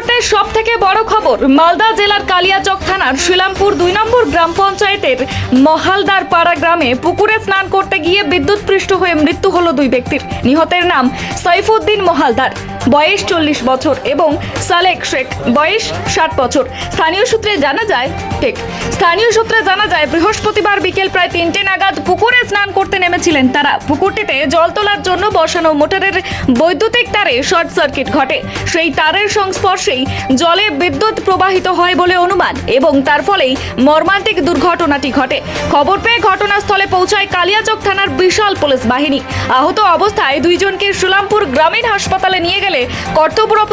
মুহূর্তের সব থেকে বড় খবর, মালদা জেলার কালিয়াচক থানার শিলামপুর দুই নম্বর গ্রাম পঞ্চায়েতের মহালদার পাড়া গ্রামে পুকুরে স্নান করতে গিয়ে বিদ্যুৎ পৃষ্ঠ হয়ে মৃত্যু হলো দুই ব্যক্তির। নিহতের নাম সৈফুদ্দিন মহালদার। বয়স চল্লিশ বছর এবং সালেক শেখ বয়স ষাট বছর। স্থানীয় সূত্রে জানা যায়, ঠিক, স্থানীয় সূত্রে জানা যায়, বৃহস্পতিবার বিকেল প্রায় তিনটে নাগাদ পুকুরে স্নান করতে নেমেছিলেন তারা। পুকুরটিতে জল তোলার জন্য বসানো মোটরের বৈদ্যুতিক তারে শর্ট সার্কিট ঘটে। সেই তারের সংস্পর্শেই জলে বিদ্যুৎ প্রবাহিত হয় বলে অনুমান এবং তার ফলেই মর্মান্তিক দুর্ঘটনাটি ঘটে। খবর পেয়ে ঘটনাস্থলে পৌঁছায় কালিয়াচক থানার বিশাল পুলিশ বাহিনী। আহত অবস্থায় দুইজনকে সুলামপুর গ্রামীণ হাসপাতালে নিয়ে গেলে কর্তব্যরত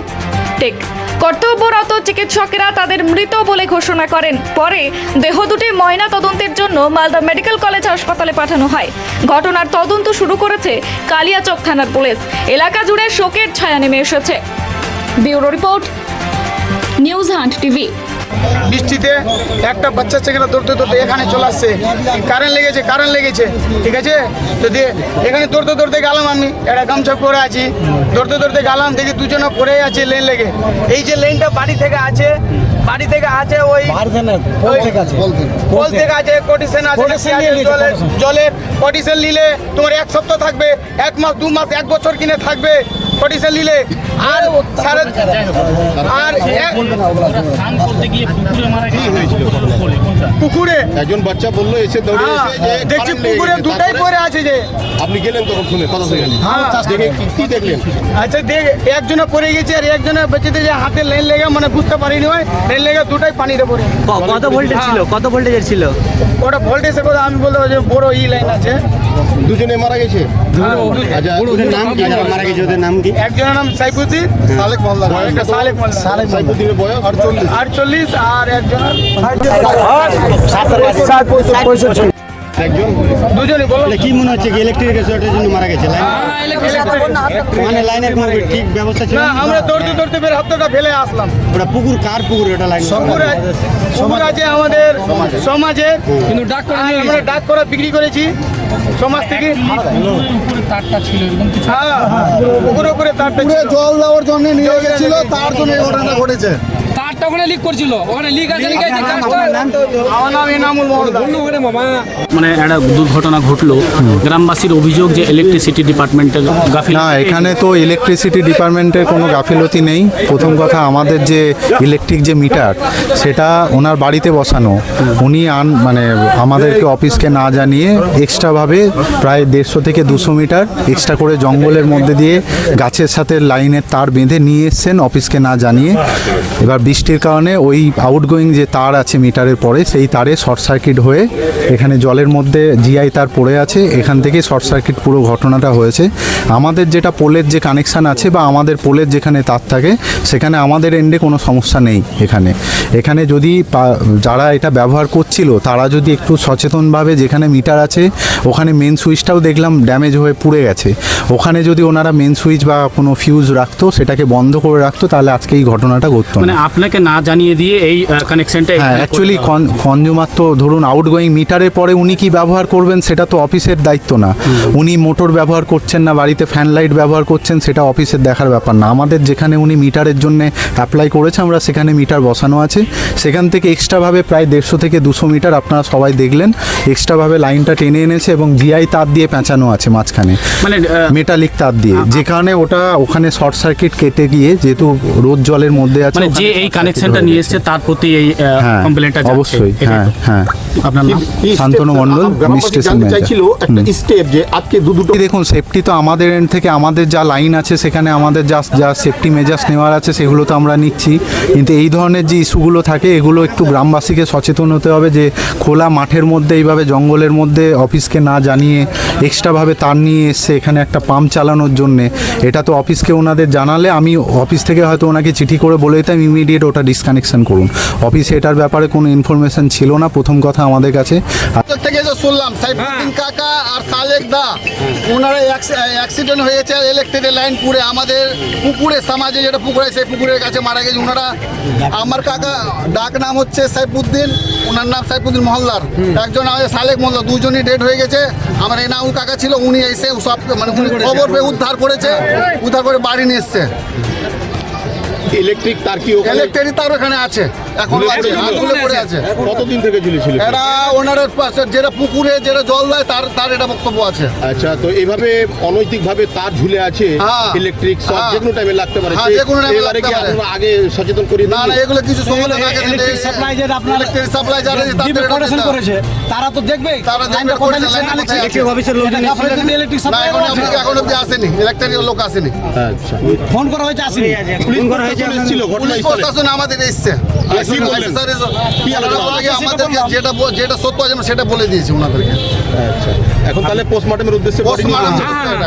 কর্তব্যরত চিকিৎসকেরা তাদের মৃত বলে ঘোষণা করেন। পরে দেহ দুটি ময়না তদন্তের জন্য মালদা মেডিকেল কলেজ হাসপাতালে পাঠানো হয়। ঘটনার তদন্ত শুরু করেছে কালিয়াচক থানার পুলিশ। এলাকা জুড়ে শোকের ছায়া নেমে এসেছে। Bureau report, news hunt TV. বৃষ্টিতে একটা বাচ্চা ছেলেরা দৌড়তে দৌড়তে এখানে চলে আসছে। কারেন্ট লেগেছে কারেন্ট লেগেছে ঠিক আছে? তো দিয়ে এখানে দৌড়তে দৌড়তে গেলাম আমি একটা গামছা পরে আছি দৌড়তে দৌড়তে গেলাম দেখি দুজনে পড়ে আছে লেন লেগে। এই যে লেনটা বাড়ি থেকে আছে বাড়ি থেকে আছে ওই পোল থেকে আছে। কোটিশন আছে। জলের কোটিশন নিলে তোমার এক সপ্তাহ থাকবে এক মাস দু মাস এক বছর কিনে থাকবে। কোটিশন নিলে আর সারা আর এক- স্নান পুকুরে। একজন বাচ্চা বলল এসে দৌড়ে হ্যাঁ, এসে যে দেখছি পুকুরে। দুটাই পরে আছে যে। আপনি গেলেন তখন শুনে কথা শুনে হ্যাঁ। দেখে কি- কি দেখলেন? আচ্ছা দেখ একজনে পড়ে গেছে আর একজনে বেঁচেতে যে হাতে লাইন লেগে মানে বুঝতে পারিনি হয় লাইন লেগে দুটাই পানিতে পড়ে কত ভোল্টেজ ছিল? কত ভোল্টেজের ছিল? ওটা ভোল্টেজে কথা আমি বলতে পারছি বড় ই লাইন আছে। দুজনে মারা গেছে? আচ্ছা নাম কি? যারা মারা গেছে ওদের নাম কি? একজনের নাম সাইফুদ্দিন সালেক মোল্লা একটা সালেক মোল্লা সাইফুদ্দিনের বয়স? আটচল্লিশ। আটচল্লিশ আর একজনের একজন? দুজনই বলো। কি মনে হচ্ছে কি ইলেকট্রিক শর্টের জন্য মারা গেছে? লাইন মানে লাইনের কোনো ঠিক ব্যবস্থা ছিল? আমরা দৌড়তে দৌড়তে বের হাতটা ফেলে আসলাম। ওটা পুকুর কার পুকুর ওটা লাইন পুকুর আছে- পুকুর আছে আমাদের সমাজে কিন্তু ডাক করে আমরা ডাক করা বিক্রি করেছি। সমাজ থেকে? তারটা ছিল এরকম কিছু। হ্যাঁ উপরে তারটা জল দেওয়ার জন্য নিয়ে গেছিল তার জন্য এই ঘটনাটা ঘটেছে। তারটা ওখানে লিক করছিল। ওখানে লিক আছে লিক আছে আমার নাম এনামুল মহলদার মানে একটা দুর্ঘটনা ঘটলো। গ্রামবাসীর অভিযোগ যে ইলেকট্রিসিটি ডিপার্টমেন্টের গাফিল না এখানে তো ইলেকট্রিসিটি ডিপার্টমেন্টের কোনো গাফিলতি নেই। প্রথম কথা আমাদের যে ইলেকট্রিক যে মিটার সেটা ওনার বাড়িতে বসানো। উনি আন মানে আমাদেরকে অফিসকে না জানিয়ে এক্সট্রাভাবে প্রায় দেড়শো থেকে দুশো মিটার এক্সট্রা করে জঙ্গলের মধ্যে দিয়ে গাছের সাথে লাইনের তার বেঁধে নিয়ে এসছেন। অফিসকে না জানিয়ে। এবার বৃষ্টির কারণে ওই আউটগোয়িং যে তার আছে মিটারের পরে, সেই তারে শর্ট সার্কিট হয়ে এখানে জলের মধ্যে জিআই তার পড়ে আছে। এখান থেকে শর্ট সার্কিট পুরো ঘটনাটা হয়েছে। আমাদের যেটা পোলের যে কানেকশান আছে বা আমাদের পোলের যেখানে তার থাকে, সেখানে আমাদের এন্ডে কোনো সমস্যা নেই এখানে। এখানে যদি যারা এটা ব্যবহার করছিল, তারা যদি একটু সচেতনভাবে যেখানে মিটার আছে, ওখানে মেন সুইচটাও দেখলাম ড্যামেজ হয়ে পুড়ে গেছে। ওখানে যদি ওনারা মেন সুইচ বা কোনো ফিউজ রাখতো, সেটাকে বন্ধ করে রাখতো, তাহলে আজকে এই ঘটনাটা ঘটতো মানে আপনাকে না জানিয়ে দিয়ে এই কানেকশনটা হ্যাঁ অ্যাকচুয়ালি কনজিউমার তো ধরুন আউটগোয়িং মিটারের পরে উনি কি ব্যবহার করবেন সেটা তো অফিসের দায়িত্ব না। উনি মোটর ব্যবহার করছেন না বাড়িতে ফ্যান লাইট ব্যবহার করছেন সেটা অফিসের দেখার ব্যাপার না। আমাদের যেখানে উনি মিটারের জন্য অ্যাপ্লাই করেছে আমরা সেখানে মিটার বসানো আছে। সেখান থেকে এক্সট্রাভাবে প্রায় দেড়শো থেকে দুশো মিটার আপনারা সবাই দেখলেন। এক্সট্রাভাবে লাইনটা টেনে এনেছে এবং জিআই তার দিয়ে পেঁচানো আছে মাঝখানে। মানে মেটালিক তার দিয়ে। যে কারণে ওটা ওখানে শর্ট সার্কিট কেটে গিয়ে যেহেতু রোদ জলের মধ্যে আছে মানে যে এই কানেকশনটা নিয়ে। এসছে তার প্রতি এই হ্যাঁ কমপ্লেনটা অবশ্যই হ্যাঁ হ্যাঁ। আপনার নাম? শান্তনু মণ্ডল, জানতে চাইছিল একটা স্টেপ যে আজকে দু দুটো দেখুন সেফটি তো আমাদের এন্ড থেকে আমাদের যা লাইন আছে সেখানে আমাদের যা যা সেফটি মেজার্স নেওয়ার আছে সেগুলো তো আমরা নিচ্ছি। কিন্তু এই ধরনের যে ইস্যুগুলো থাকে এগুলো একটু গ্রামবাসীকে সচেতন হতে হবে যে খোলা মাঠের মধ্যে এইভাবে জঙ্গলের মধ্যে অফিসকে না জানিয়ে এক্সট্রাভাবে তার নিয়ে এসছে এখানে একটা পাম্প চালানোর জন্যে। এটা তো অফিসকে ওনাদের জানালে আমি অফিস থেকে হয়তো ওনাকে চিঠি করে বলে দিতাম ইমিডিয়েট ওটা ডিসকানেকশন করুন। অফিসে এটার ব্যাপারে কোনো ইনফরমেশন ছিল না প্রথম কথা আমাদের কাছে। থেকে যে শুনলাম সাইফুদ্দিন কাকা আর সালেক দা ওনারা অ্যাক্সিডেন্ট হয়েছে ইলেকট্রিকের লাইন পুড়ে আমাদের পুকুরে সমাজে যেটা পুকুর আছে সেই পুকুরের কাছে মারা গেছে ওনারা। আমার কাকা ডাক নাম হচ্ছে সাইফুদ্দিন ওনার নাম সাইফুদ্দিন মহল্লার একজন আমাদের সালেক মোল্লা দুজনই ডেড হয়ে গেছে। আমার এনাউল কাকা ছিল উনি এসে সব মানে উনি খবর পেয়ে উদ্ধার করেছে উদ্ধার করে বাড়ি নিয়ে এসছে। ইলেকট্রিক তার কি ওখানে ইলেকট্রিক তার ওখানে আছে এখন পড়ে ছিল? আছে। কতদিন থেকে ঝুলেছিল এরা ওনার পাশে যেটা পুকুরে যেটা জল দেয় তার তার এটা বক্তব্য আছে। আচ্ছা তো এইভাবে অনৈতিক ভাবে তার ঝুলে আছে। ইলেকট্রিক হ্যাঁ। যে কোনো টাইমে লাগতে পারে। হ্যাঁ, যে কোনো কি লাগতে পারে। আগে সচেতন করে না না এগুলো কিছু সমাধান আগে ইলেকট্রিক সাপ্লাই যে আপনার ইলেকট্রিক সাপ্লাই যারা তাদের এটা হবে। করেছে তারা তো দেখবে তারা দেখবে লাইনটা লিখছে না আছে। অফিসের লোক ইলেকট্রিক সাপ্লাই এখন অব্দি এখন অব্দি আসেনি ইলেকট্রিক লোক আসেনি। আচ্ছা। ফোন করা হয়েছে আসেনি। পুলিশ প্রশাসন এসেছিল পুলিশ ঘটনাস্থলে প্রশাসন আমাদের এসছে। কি বললেন? স্যার কি আমাদেরকে যেটা যেটা সত্য আছে সেটা বলে দিয়েছি ওনাদেরকে। আচ্ছা। এখন তাহলে পোস্টমর্টমের উদ্দেশ্যে body নিয়ে পোস্টমার্টম আসছেন।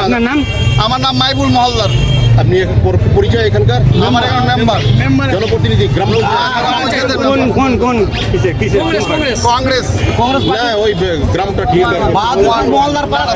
আপনার নাম? আমার নাম মাইবুল মহলদার। আপনি পরিচয় এখানকার? আমার এখন মেম্বার জনপ্রতিনিধি গ্রাম কোন কোন কোন? কিসে কিসে কংগ্রেস। কংগ্রেস। কংগ্রেস। না ওই গ্রামটা ঠিক মহলদার পাড়া